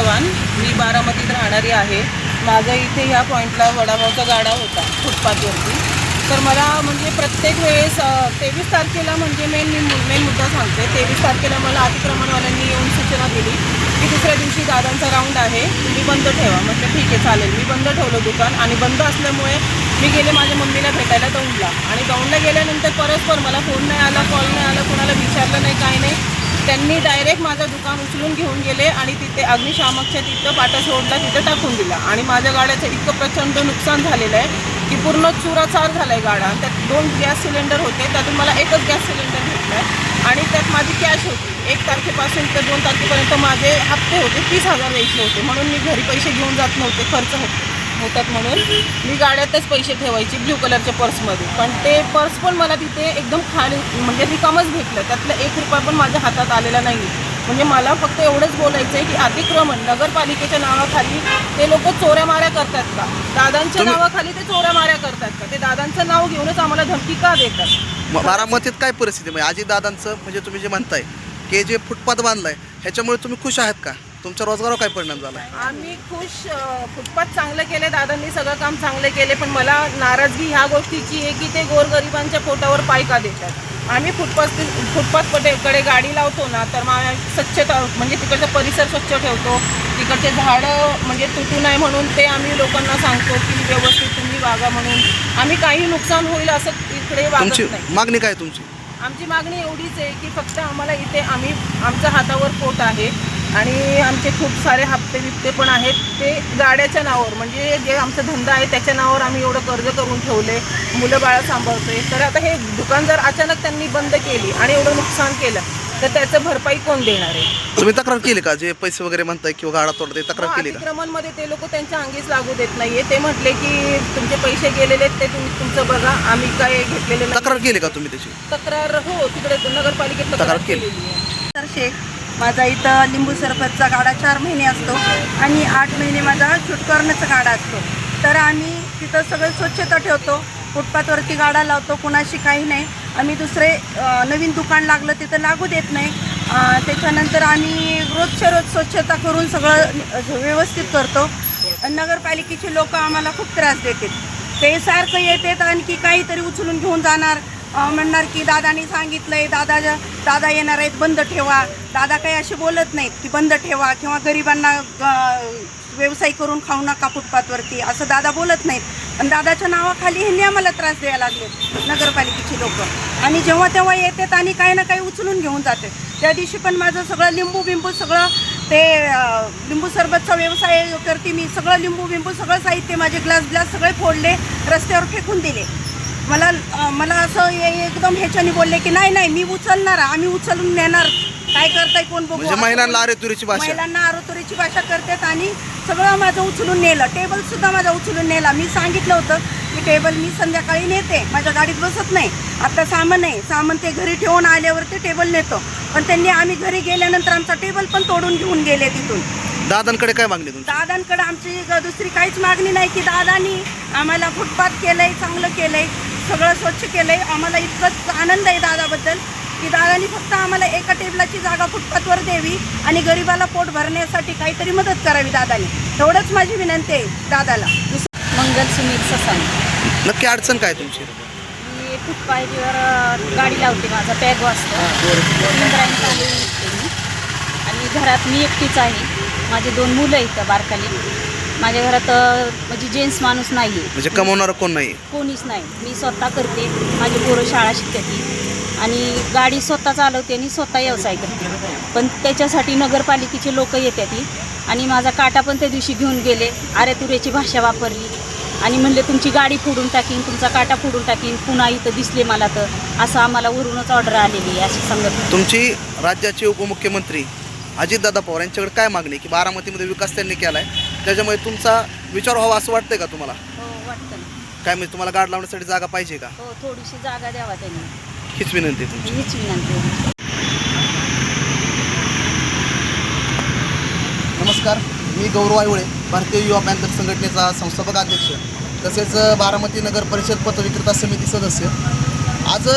चव्हाण मी बारामतीत राहणारी आहे. माझा इथे ह्या पॉईंटला वडापावचा गाडा होता फुटपाथवरती. तर मला म्हणजे प्रत्येक वेळेस तेवीस तारखेला म्हणजे मेन मी मेन मुद्दा सांगते. तेवीस तारखेला मला अतिक्रमणवाल्यांनी येऊन सूचना दिली की दुसऱ्या दिवशी दादांचा राऊंड आहे. तुम्ही बंद ठेवा. म्हटलं ठीक आहे चालेल. मी बंद ठेवलं दुकान आणि बंद असल्यामुळे मी गेले माझ्या मम्मीला भेटायला दौंडला. आणि दौंडला गेल्यानंतर परस्पर मला फोन नाही आला कॉल नाही आला कोणाला विचारलं नाही काय नाही. त्यांनी डायरेक्ट माझं दुकान उचलून घेऊन गेले आणि तिथे अग्निशामकच्या तिथं पाटा सोडला तिथं टाकून दिला. आणि माझ्या गाड्याचं इतकं प्रचंड नुकसान झालेलं आहे की पूर्ण चुराचार झाला आहे गाडा. त्यात दोन गॅस सिलेंडर होते त्यातून मला एकच गॅस सिलेंडर भेटला आहे. आणि त्यात माझी कॅश होती. एक तारखेपासून ते दोन तारखेपर्यंत माझे हप्ते होते तीस हजार द्यायचे होते. म्हणून मी घरी पैसे घेऊन जात नव्हते खर्च होते होतात म्हणून मी गाड्यातच पैसे ठेवायचे ब्ल्यू कलरच्या पर्समध्ये. पण ते पर्स पण मला तिथे एकदम खाली म्हणजे रिकामच भेटलं. त्यातलं एक रुपया पण माझ्या हातात आलेला नाही म्हणजे मला फक्त एवढंच बोलायचं आहे की अतिक्रमण. नगरपालिकेच्या नावाखाली ते लोक चोऱ्या माऱ्या करतात का? दादांच्या नावाखाली ते चोऱ्या माऱ्या करतात का? ते दादांचं नाव घेऊनच आम्हाला धमकी का देतात? बारामतीत काय परिस्थिती? म्हणजे अजितदादांचं म्हणजे तुम्ही जे म्हणताय की जे फुटपाथ बांधलाय ह्याच्यामुळे तुम्ही खुश आहात का? तुमच्या रोजगारावर काय परिणाम झाला? आम्ही खुश फुटपाथ चांगलं केले दादांनी सगळं काम चांगलं केले पण मला नाराजगी ह्या गोष्टीची आहे की ते गोरगरिबांच्या पोटावर पाय का देतात? आम्ही फुटपाथ फुटपाथ पटे- कडे गाडी लावतो ना तर मग स्वच्छता म्हणजे तिकडचा परिसर स्वच्छ ठेवतो. तिकडचे झाडं म्हणजे तुटू नये म्हणून ते आम्ही लोकांना सांगतो की व्यवस्थित तुम्ही वागा म्हणून. आम्ही काही नुकसान होईल असं इकडे वागत नाही. मागणी काय तुमची? आमची मागणी एवढीच आहे की फक्त आम्हाला इथे आम्ही आमच्या हातावर पोट आहे. आणि आमचे खूप सारे हप्ते बिप्ते पण आहेत. ते गाड्याच्या नावावर म्हणजे जे आमचा धंदा आहे त्याच्या नावावर आम्ही एवढं कर्ज करून ठेवले मुलं बाळं सांभाळतोय. तर आता हे दुकान जर अचानक त्यांनी बंद केली आणि एवढं नुकसान केलं तर त्याचं भरपाई कोण देणार आहे? तुम्ही तक्रार केली का? जे पैसे वगैरे म्हणताय किंवा गाडा तोडते तक्रार केली का? अतिक्रमणमध्ये ते लोक त्यांच्या अंगीच लागू देत नाहीये. ते म्हटले की तुमचे पैसे गेलेले आहेत ते तुम्ही तुमचं बघा. आम्ही काय घेतलेले नाही. तक्रार केली का तुम्ही त्याची? तक्रार हो तिकडे नगरपालिकेत तक्रार केली. केलेली आहे. तर शेख माझा इथं लिंबू सरबतचा गाडा चार महिने असतो आणि आठ महिने माझा चुटकरण्याचा गाडा असतो. तर आम्ही तिथं सगळं स्वच्छता ठेवतो फुटपाथवरती गाडा लावतो कुणाशी काही नाही. आम्ही दुसरे नवीन दुकान लागलं तिथं लागू देत नाही. त्याच्यानंतर आम्ही रोजच्या रोज स्वच्छता करून सगळं व्यवस्थित करतो. नगरपालिकेचे लोक आम्हाला खूप त्रास देतात. ते सारखं येतात आणखी काहीतरी उचलून घेऊन जाणार. म्हणणार की दादानी सांगितलंय दादा दादा येणार आहेत बंद ठेवा. दादा काही असे बोलत नाहीत की बंद ठेवा किंवा गरिबांना व्यवसाय करून खाऊ नका फुटपाथवरती असं दादा बोलत नाहीत. पण दादाच्या नावाखाली ह्यांनी आम्हाला त्रास द्यायला लागले नगरपालिकेची लोक. आणि जेव्हा तेव्हा येतात आणि काही ना काही उचलून घेऊन जाते त्या दिवशी पण माझं सगळं लिंबू बिंबू सगळं ते लिंबू सरबतचा व्यवसाय करते मी. सगळं लिंबू बिंबू सगळं साहित्य माझे ग्लास ग्लास सगळे फोडले रस्त्यावर फेकून दिले. मला मला असं एकदम ह्याच्याने बोलले की नाही नाही मी उचलणार आम्ही उचलून नेणार. काय करताय कोण बघू? म्हणजे महिलांना अरेतुरीची भाषा. महिलांना आरोतुरीची भाषा करतात आणि सगळं माझं उचलून नेलं. टेबल सुद्धा माझा उचलून नेला. मी सांगितलं होतं की टेबल मी संध्याकाळी नेते. माझ्या गाडीत बसत नाही. आता सामान आहे. सामान ते घरी ठेवून आल्यावर ते टेबल नेतो. पण त्यांनी आम्ही घरी गेल्यानंतर आमचा टेबल पण तोडून घेऊन गेले तिथून. दादांकडे काय मागणी तुमची? दादांकडे आमची ग- दुसरी काहीच मागणी नाही की दादानी आम्हाला फुटपाथ केलंय चांगलं केलंय. सगळं स्वच्छ केलंय. आम्हाला इतकंच आनंद आहे दादाबद्दल की दादानी फक्त आम्हाला एका टेबलाची जागा फुटपाथवर द्यावी आणि गरिबाला पोट भरण्यासाठी काहीतरी मदत करावी दादानी. एवढंच माझी विनंती आहे दादाला. मंगल सुनील ससांग नक्की अडचण काय तुमची? मी फुटपाथीवर गाडी लावते माझा पॅग वाजतो. आणि घरात मी एकटीच आहे. माझे दोन मुलं इथं बारकाली. माझ्या घरात म्हणजे जेंट्स माणूस नाही आहे म्हणजे कमवणारं कोण नाही कोणीच नाही. मी स्वतः करते. माझी पोरं शाळा शिकते आणि गाडी स्वतः चालवते आणि स्वतः व्यवसाय करते. पण त्याच्यासाठी नगरपालिकेचे लोक येतात आणि माझा काटा पण त्या दिवशी घेऊन गेले. आरेतुऱ्याची भाषा वापरली. आणि म्हणले तुमची गाडी फोडून टाकीन तुमचा काटा फोडून टाकीन. पुन्हा इथं दिसले मला तर. असं आम्हाला वरूनच ऑर्डर आलेली आहे अशी सांगत होते. तुमची राज्याचे उपमुख्यमंत्री अजितदादा पवार यांच्याकडे काय मागणी आहे? की बारामतीमध्ये विकास त्यांनी केला आहे त्याच्यामुळे तुमचा विचार व्हावा असं वाटतंय का तुम्हाला? हो वाटतं ना काय म्हणजे तुम्हाला गाड लावण्यासाठी जागा पाहिजे का? हो थोडीशी जागा द्यावा त्यांनी. हीच विनंती आहे तुमची. हीच विनंती आहे. नमस्कार मी गौरव आयवळे भारतीय युवा पॅन्थर संघटनेचा संस्थापक अध्यक्ष तसेच बारामती नगर परिषद पथविक्रेता समिती सदस्य. आज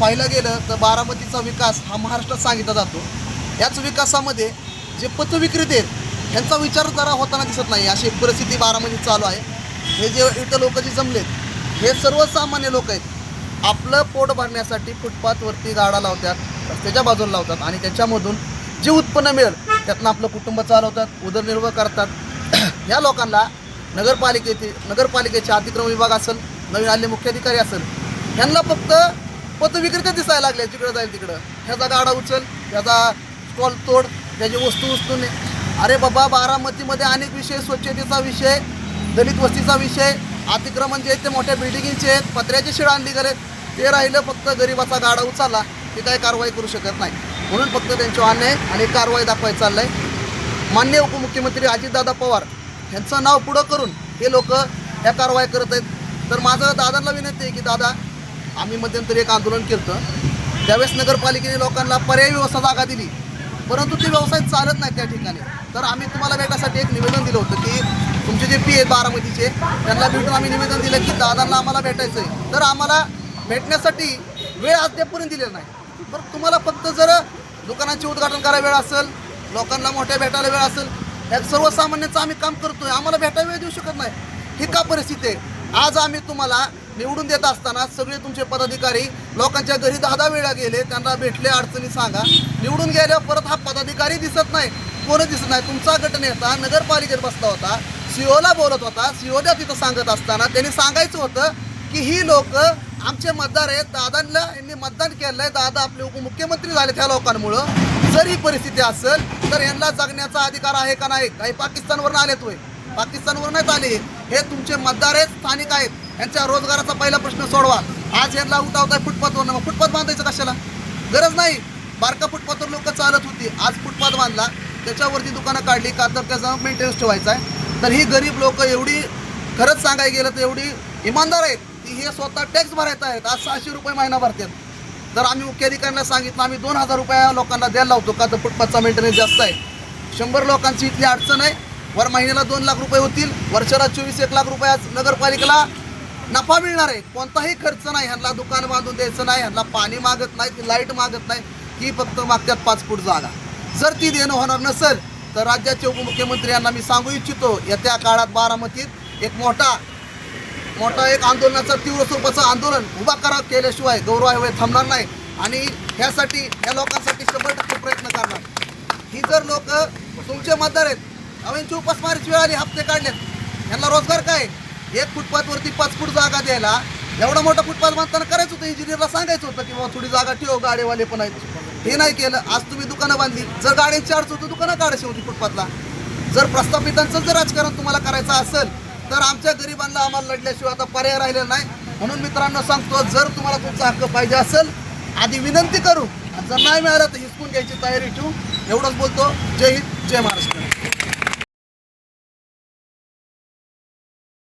पाहिलं गेलं तर बारामतीचा विकास हा महाराष्ट्रात सांगितला जातो. याच विकासामध्ये जे पथविक्रेते आहेत ह्यांचा विचार जरा होताना दिसत नाही. अशी एक परिस्थिती बारामतीत चालू आहे. हे जे इथं लोक जे जमलेत हे सर्वसामान्य लोक आहेत. आपलं पोट भरण्यासाठी फुटपाथवरती गाडा लावतात रस्त्याच्या बाजूला लावतात आणि त्याच्यामधून जे उत्पन्न मिळेल त्यातनं आपलं कुटुंब चालवतात उदरनिर्वाह करतात. या लोकांना नगरपालिकेचे नगरपालिकेचे अतिक्रम विभाग असेल नवीन आले मुख्याधिकारी असेल ह्यांना फक्त पतविक्रेते दिसायला लागले तिकडं जाईल तिकडं. ह्याचा गाडा उचल ह्याचा स्टॉल तोड त्याची वस्तू वस्तू अरे बाबा बारामतीमध्ये अनेक विषय स्वच्छतेचा विषय दलित वस्तीचा विषय अतिक्रमण जे आहेत ते मोठ्या बिल्डिंगचे आहेत पत्र्याचे शिळ आणली गेलेत ते राहिलं फक्त गरिबाचा गाडा उचलला ते काही कारवाई करू शकत नाही. म्हणून फक्त त्यांच्यावर अन्याय आणि कारवाई दाखवायचं चाललंय. मान्य उपमुख्यमंत्री अजितदादा पवार यांचं नाव पुढं करून हे लोक ह्या कारवाई करत आहेत. तर माझं दादांना विनंती आहे की दादा आम्ही मध्यंतरी एक आंदोलन केलं होतं त्यावेळेस नगरपालिकेने लोकांना पर्यायी व्यवस्था जागा दिली. परंतु ते व्यवसाय चालत नाही त्या ठिकाणी. तर आम्ही तुम्हाला भेटासाठी एक निवेदन दिलं होतं की तुमचे जे पी आहेत बारामतीचे त्यांना भेटून आम्ही निवेदन दिलं की दादांना आम्हाला भेटायचं आहे तर आम्हाला भेटण्यासाठी वेळ अद्यापपर्यंत दिलेला नाही. तर तुम्हाला फक्त जर दुकानाचे उद्घाटन करायला वेळ असेल लोकांना मोठ्या भेटायला वेळ असेल ह्या सर्वसामान्यांचं आम्ही काम करतोय. आम्हाला भेटायला वेळ देऊ शकत नाही. ही का परिस्थिती आहे? आज आम्ही तुम्हाला निवडून देत असताना सगळे तुमचे पदाधिकारी लोकांच्या घरी दहा दहा वेळा गेले त्यांना भेटले अडचणी सांगा. निवडून गेल्यावर परत हा पदाधिकारी दिसत नाही. कोणच दिसत नाही. तुमचा गटनेता नगरपालिकेत बसला होता सीओला बोलत होता सीओला तिथं सांगत असताना त्यांनी सांगायचं होतं की ही लोक आमचे मतदार आहेत. दादांना यांनी मतदान केलंय. दादा आपले उपमुख्यमंत्री झाले त्या लोकांमुळं. जर ही परिस्थिती असेल तर यांना जगण्याचा अधिकार आहे का नाही? काही पाकिस्तानवरून आलेत होय. पाकिस्तानवर नाहीत आले हे तुमचे मतदार आहेत स्थानिक आहेत. यांच्या रोजगाराचा पहिला प्रश्न सोडवा. आज यांना उठावताय फुटपाथवर फुटपाथ बांधायचं कशाला? गरज नाही. बारका फुटपाथवर लोक चालत होती. आज फुटपाथ बांधला. त्याच्यावरती दुकानं काढली. का तर त्याचा मेंटेनन्स ठेवायचा आहे. तर ही गरीब लोक एवढी खरंच सांगायला गेलं तर एवढी इमानदार आहेत की हे स्वतः टॅक्स भरायचं आहेत. आज सहाशे रुपये महिना भरतात. जर आम्ही मुख्याधिकाऱ्यांना सांगितलं आम्ही दोन हजार रुपया लोकांना द्यायला लावतो. का तर फुटपाथचा मेंटेनन्स जास्त आहे. शंभर लोकांची इथली अडचण आहे. वर महिन्याला दोन लाख रुपये होतील. वर्षाला चोवीस एक लाख रुपये आज नगरपालिकेला नफा मिळणार आहे. कोणताही खर्च नाही. ह्यांना दुकान बांधून द्यायचं नाही. ह्यांना पाणी मागत नाही लाइट मागत नाही. ही फक्त मागतात पाच फूट जागा. जर ती देणं होणार नसेल तर राज्याचे उपमुख्यमंत्री यांना मी सांगू इच्छितो येत्या काळात बारामतीत एक मोठा मोठा एक आंदोलनाचा तीव्र स्वरूपाचं आंदोलन उभा करा केल्याशिवाय गौरव आयोग थांबणार नाही. आणि ह्यासाठी ह्या लोकांसाठी शंभर टक्के प्रयत्न करणार. ही जर लोक तुमचे मतदार आहेत अवेंची उपासमारीची वेळ आली हप्ते काढलेत. यांना रोजगार काय? एक फुटपाथवरती पाच फूट जागा द्यायला एवढा मोठा फुटपाथ बांधताना करायचं होतं इंजिनियरला सांगायचं होतं की बाबा थोडी जागा ठेव गाडीवाले पण आहेत. हे नाही केलं. आज तुम्ही दुकानं बांधली. जर गाड्यांची अडचण होती दुकानं काढायची होती फुटपाथला. जर प्रस्थापितांचं जर राजकारण तुम्हाला करायचं असेल तर आमच्या गरिबांना आम्हाला लढल्याशिवाय आता पर्याय राहिलेला नाही. म्हणून मित्रांनो सांगतो जर तुम्हाला तुमचा हक्क पाहिजे असेल आधी विनंती करू. जर नाही मिळालं तर हिसकून घ्यायची तयारी ठेवू. एवढंच बोलतो. जय हिंद जय महाराष्ट्र.